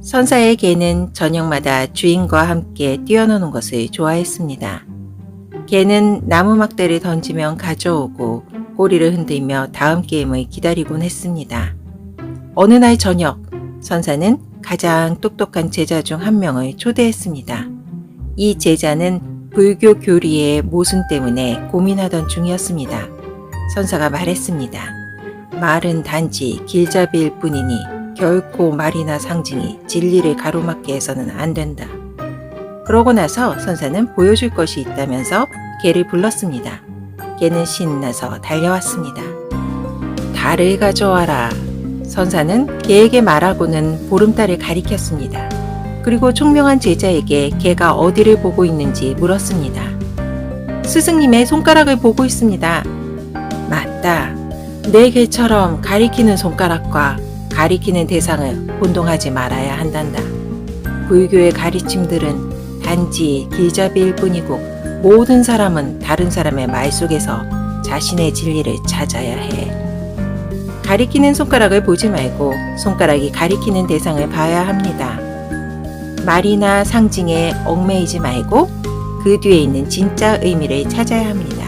선사의 개는 저녁마다 주인과 함께 뛰어노는 것을 좋아했습니다. 개는 나무 막대를 던지면 가져오고 꼬리를 흔들며 다음 게임을 기다리곤 했습니다. 어느 날 저녁, 선사는 가장 똑똑한 제자 중 한 명을 초대했습니다. 이 제자는 불교 교리의 모순 때문에 고민하던 중이었습니다. 선사가 말했습니다. 말은 단지 길잡이일 뿐이니 결코 말이나 상징이 진리를 가로막게 해서는 안 된다. 그러고 나서 선사는 보여줄 것이 있다면서 개를 불렀습니다. 개는 신나서 달려왔습니다. 달을 가져와라. 선사는 개에게 말하고는 보름달을 가리켰습니다. 그리고 총명한 제자에게 개가 어디를 보고 있는지 물었습니다. 스승님의 손가락을 보고 있습니다. 맞다. 내 개처럼 가리키는 손가락과 가리키는 대상을 혼동하지 말아야 한단다. 불교의 가르침들은 단지 길잡이일 뿐이고 모든 사람은 다른 사람의 말 속에서 자신의 진리를 찾아야 해. 가리키는 손가락을 보지 말고 손가락이 가리키는 대상을 봐야 합니다. 말이나 상징에 얽매이지 말고 그 뒤에 있는 진짜 의미를 찾아야 합니다.